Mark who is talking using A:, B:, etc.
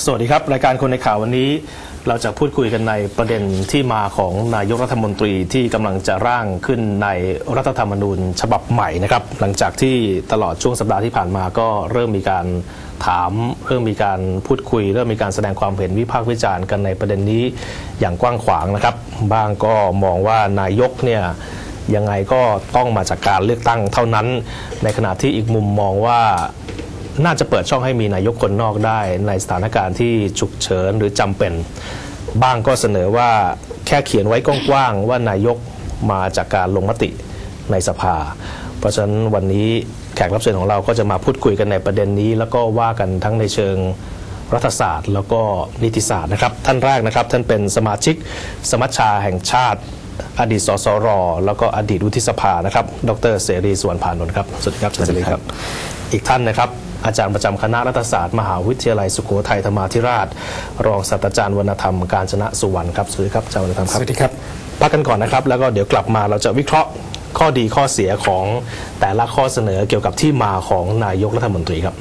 A: สวัสดีครับ รายการคนในข่าววันนี้ เราจะพูดคุยกันในประเด็นที่มาของนายกรัฐมนตรีที่กำลังจะร่างขึ้นในรัฐธรรมนูญฉบับใหม่นะครับ หลังจากที่ตลอดช่วงสัปดาห์ที่ผ่านมาก็เริ่มมีการถามเริ่มมีการพูดคุย เริ่มมีการแสดงความเห็นวิพากษ์วิจารณ์กันในประเด็นนี้อย่างกว้างขวางนะครับบางก็มองว่านายกเนี่ยยังไงก็ต้องมาจากการเลือกตั้งเท่านั้น ในขณะที่อีกมุมมองว่า น่าจะเปิดช่องให้มีนายกคนนอกได้ ในสถานการณ์ที่ฉุกเฉินหรือจำเป็นบ้างก็เสนอว่าแค่เขียนไว้กว้างๆว่านายกมาจากการลงมติในสภา เพราะฉะนั้นวันนี้แขกรับเชิญของเราก็จะมาพูดคุยกันในประเด็นนี้ แล้วก็ว่ากันทั้งในเชิงรัฐศาสตร์ แล้วก็นิติศาสตร์นะครับท่านแรกนะครับท่านเป็นสมาชิกสมัชชาแห่งชาติ อดีตสสร แล้วก็อดีตวุฒิสภานะครับ ดรเสรีสุวรรณพานนท์ครับสวัสดีครับอาจารย์เสรีครับ อีกท่านนะครับ อาจารย์ประจำคณะรัฐศาสตร์ มหาวิทยาลัยสุโขทัยธรรมาธิราช รองศาสตราจารย์วรรณธรรมการชนะสุวรรณครับสวัสดีครับอาจารย์วรรณธรรมครับ
B: สวัสดีครับ
A: พักกันก่อนนะครับ แล้วก็เดี๋ยวกลับมาเราจะวิเคราะห์ข้อดีข้อเสียของแต่ละข้อเสนอเกี่ยวกับที่มาของนายกรัฐมนตรีครับ